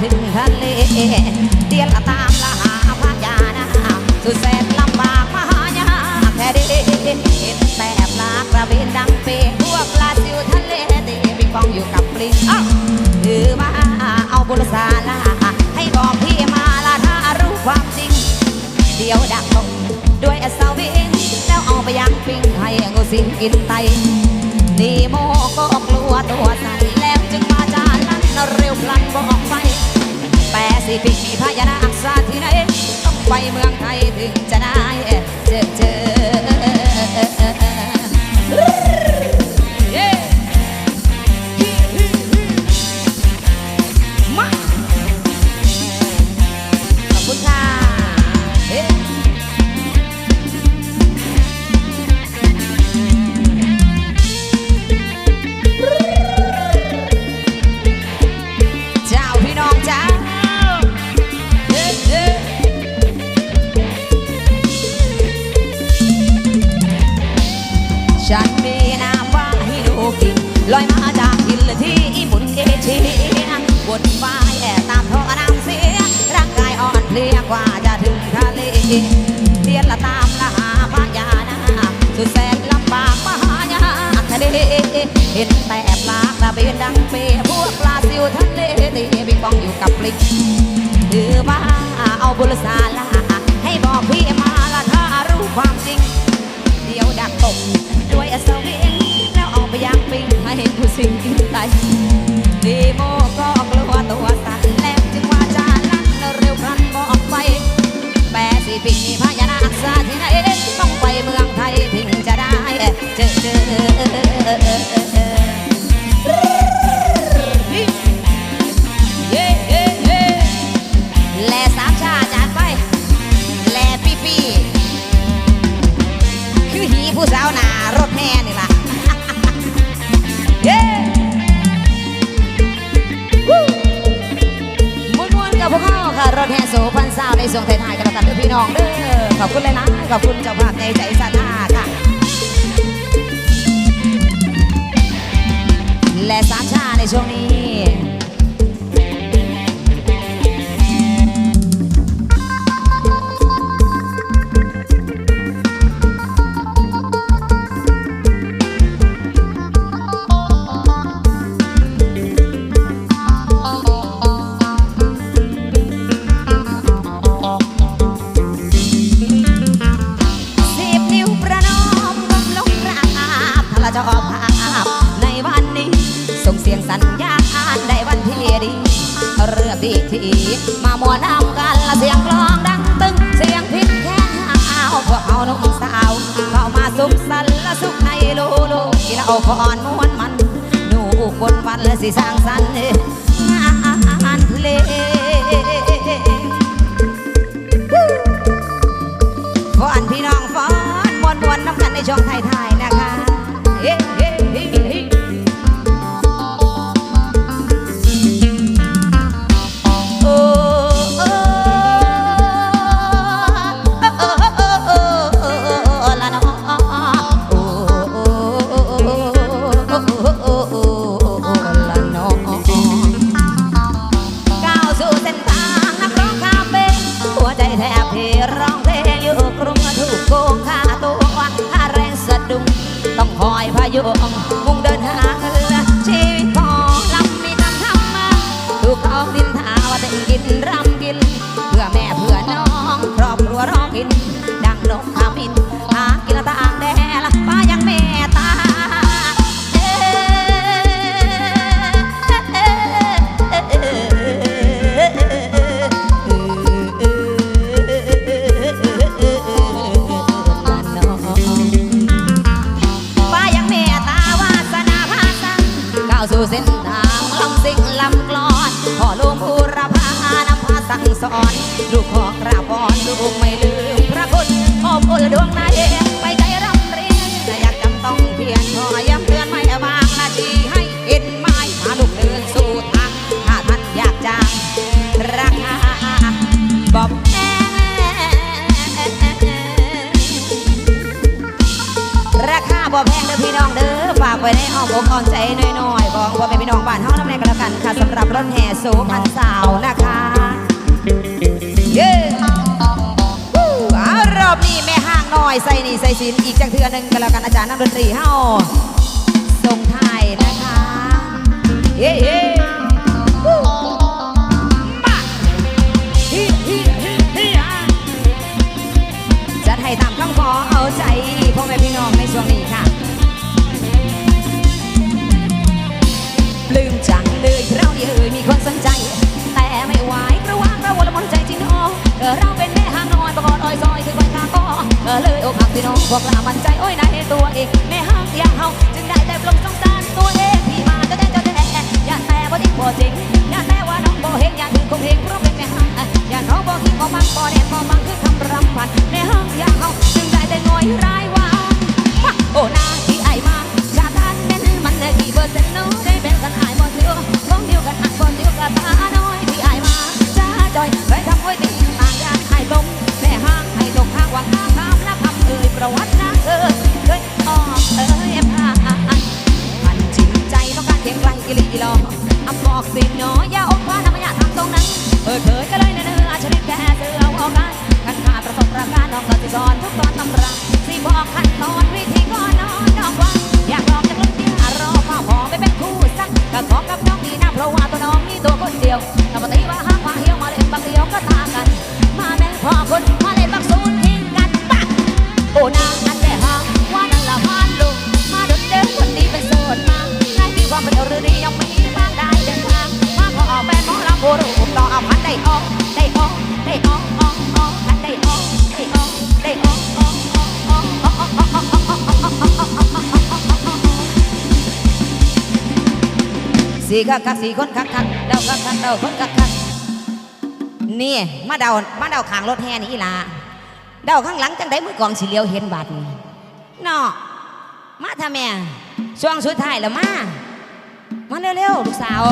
เดียนละตามละหาพญานาสุดแสนลำบากมหายาแค่เดีเห็นแต่ปลากระเบนดังเปงพวกปลาซิวทะเลเดปิงปองอยู่กับปลิงอ้าหือมาเอาบุรสาลาให้บอกพี่มาละถ้ารู้ความจริง เดี๋ยวดักตกด้วยอสวิงแล้วเอาไปย่างปิ้งให้งูสิงกินไตนีโมก็กลัวตัวใส จะ บนฟ้าแย่ตามท้องน้ำเสีย ร่างกายอ่อนเพลียกว่าจะถึงทะเลเดียนละตามละหาพญานาคสุดแสนลำบากมหายาทะเลเห็นแต่ปลากระเบนดังเปพวกปลาซิวทะเลตีบิงปองอยู่กับปลิงถือว่าเอาบุรสาลาให้บอกพี่มาละถ้ารู้ความจริง เดี๋ยวดักตกด้วยอสวิงแล้วเอาไปย่างปิ้งให้ผู้สิ่งกินไต ดีโมก็กลัวตัวสั่นแล้วจึงว่าจาลั่นเร็วพลันบอกไปแปซิฟิกมีพญานาคซาที่ไหนต้องไปเมืองไทยถึงจะได้เจอเจอเย้เย้เย้แลสามชาจานไปแลปีปีคือหีผู้สาวหนารถแห่ สพันสาวในส่วงท้ายๆกันแล้วกันเด้อพี่น้องเด้อขอบคุณเลยนะขอบคุณเจ้าภาพในใจสานาค่ะ และสามชาในช่วงนี้ สุขสันและสุขในโลโลกีฬาพรม้วนมันหนูคนวันละสิสร้างสรรค์งานเพลงฟ้อนพี่น้องฟ้อนมวนมวนน้ำกันในช่องไทยไทยๆนะคะ ไว้ในอ้อมอกอ้อมใจน้อยๆบอกว่าเป็นพี่น้องบ้านห้องน้ำแดงกันแล้วกันค่ะสำหรับรถแห่โสพันสาวนะคะเย้เอ้ารอบนี้แม่ห้างน้อยใส่นี่ใส่สินอีกจังเทือนหนึ่งกันแล้วกันอาจารย์นักดนตรีเฮา มาไขั้ออกได้อสีคักคักสีคนคักคักเดาคักคักเดาคนคักคักนี่มาเดามาเดาขางรถแห่นี่อีลาเดาข้างหลังจังได้มือกองสีเหลียวเห็นบาดรเนาะมาทำแม่ช่วงสุดท้ายแล้วมามาเร็วๆลูกสาว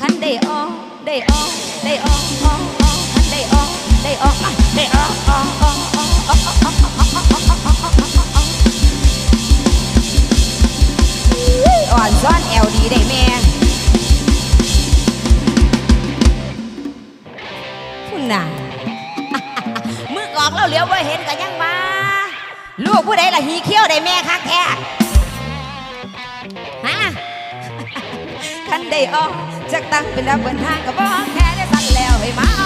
คันเดอ ได้ออกได้ออกออกออกได้ออกได้ออกได้ออกนซ้อนแอลดีได้แม่คุณน่ะมือออกแล้เหลียวไปเห็นกันยังมาลูกผู้ใดล่ะหีเขี้ยวได้แม่คักแท้ฮะคันได้ออ จักตั้งเป็นแล้วบนทางก็บอกแค่ได้สั่นแล้วให้มา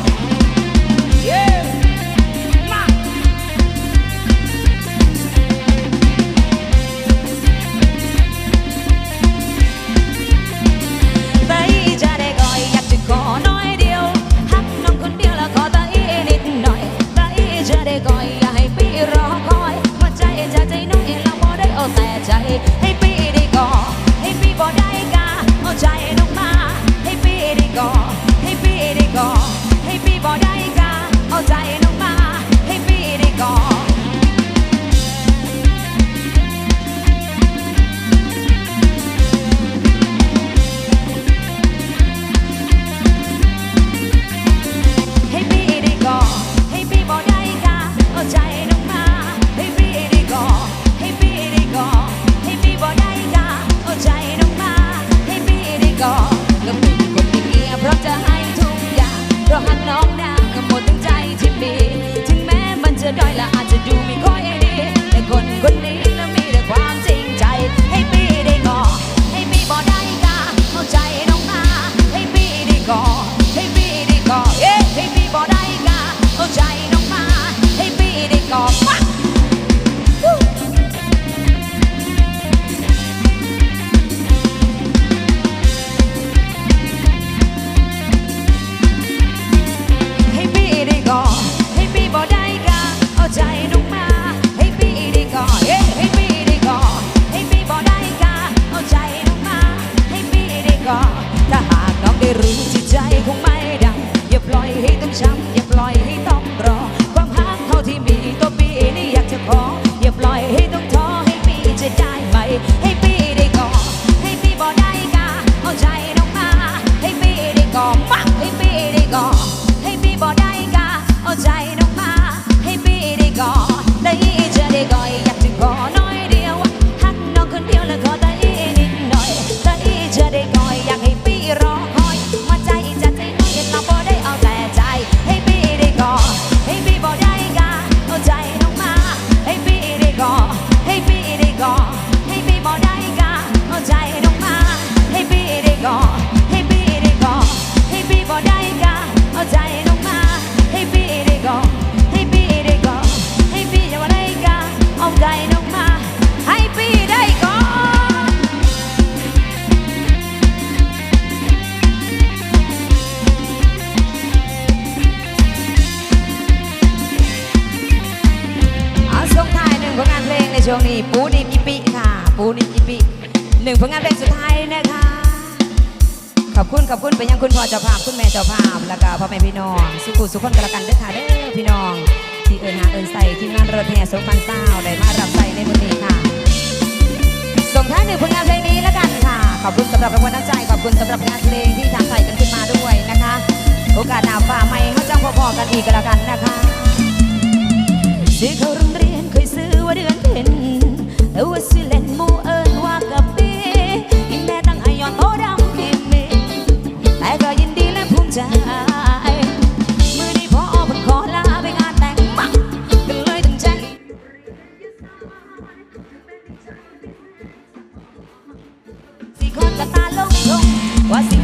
อบคุณขอบคุณไปยังคุณพ่อเจ้าภาพคุณแม่เจ้าภาพแล้วก็พ่อแม่พี่น้อง สุขุสุขคนกันละกันเด้อค่ะเด้อพี่น้อง ที่เอิญหาเอิญใส่ที่งานรถแห่สงพันเศร้าได้มารับใส่ในวันนี้ค่ะส่งท้ายหนึ่งผลงานเพลงนี้แล้วกันค่ะ ขอบคุณสำหรับรางวัลน้ำใจขอบคุณสำหรับงานเพลงที่ทางใส่กันขึ้นมาด้วยนะคะ โอกาสหน้าฝ่าไม่เขาจ้างพอๆกันอีกก็แล้วกันนะคะซื้อเข้าโรงเรียนเคยซื้อว่าเดือนเพ็ญแต่ว่าซื้อเล่นมูเอิญว่ากะปีอีแม่ ก็ยินดีและภูมิใจ มือนี้พอเพิ่งขอลาไปงานแต่งมักก็เลยตั้งใจสิคนกะตาลงลงว่าสิ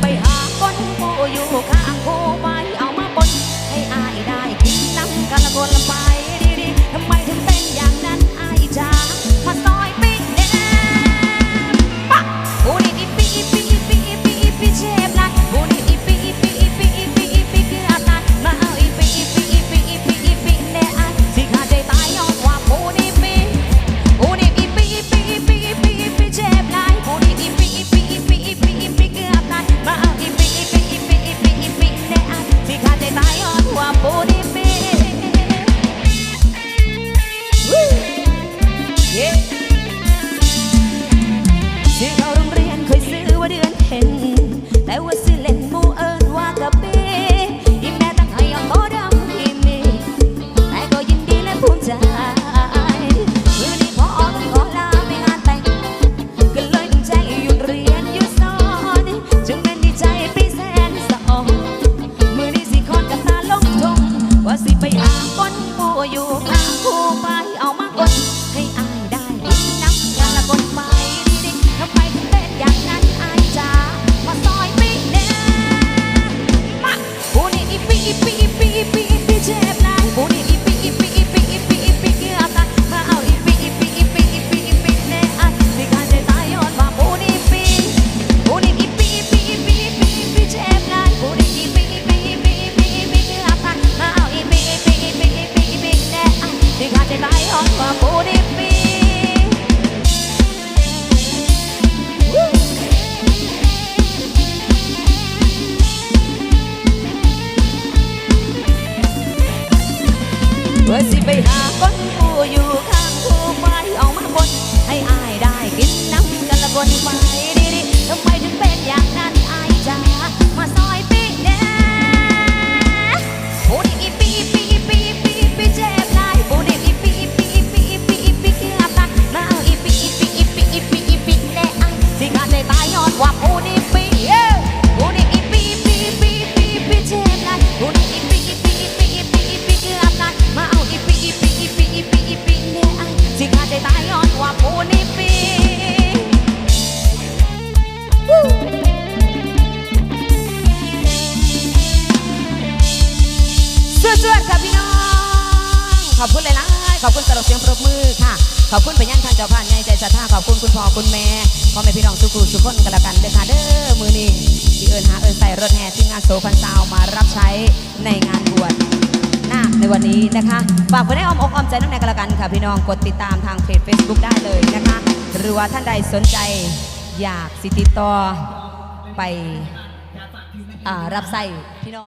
สวดค่ะพี่น้อง ขอบคุณหลายๆขอบคุณสำหรับเสียงปรบมือค่ะ ขอบคุณไปยังทางเจ้าผ่านใหญ่ใจศรัทธาขอบคุณคุณพ่อคุณแม่พ่อแม่พี่น้องทุกคนทุกคนกันละกันเด้อค่ะเด้อมือนี้ที่เอิญหาเอิญใส่รถแห่ที่งานโซฟันซาวมารับใช้ในงานบวชนาคในวันนี้นะคะฝากไว้ในอ้อมอกอ้อมใจน้องแนกันละกันค่ะพี่น้องกดติดตามทางเพจ Facebook ได้เลยนะคะ หรือว่าท่านใดสนใจอยากสิติดต่อไปอรับใส่พี่น้อง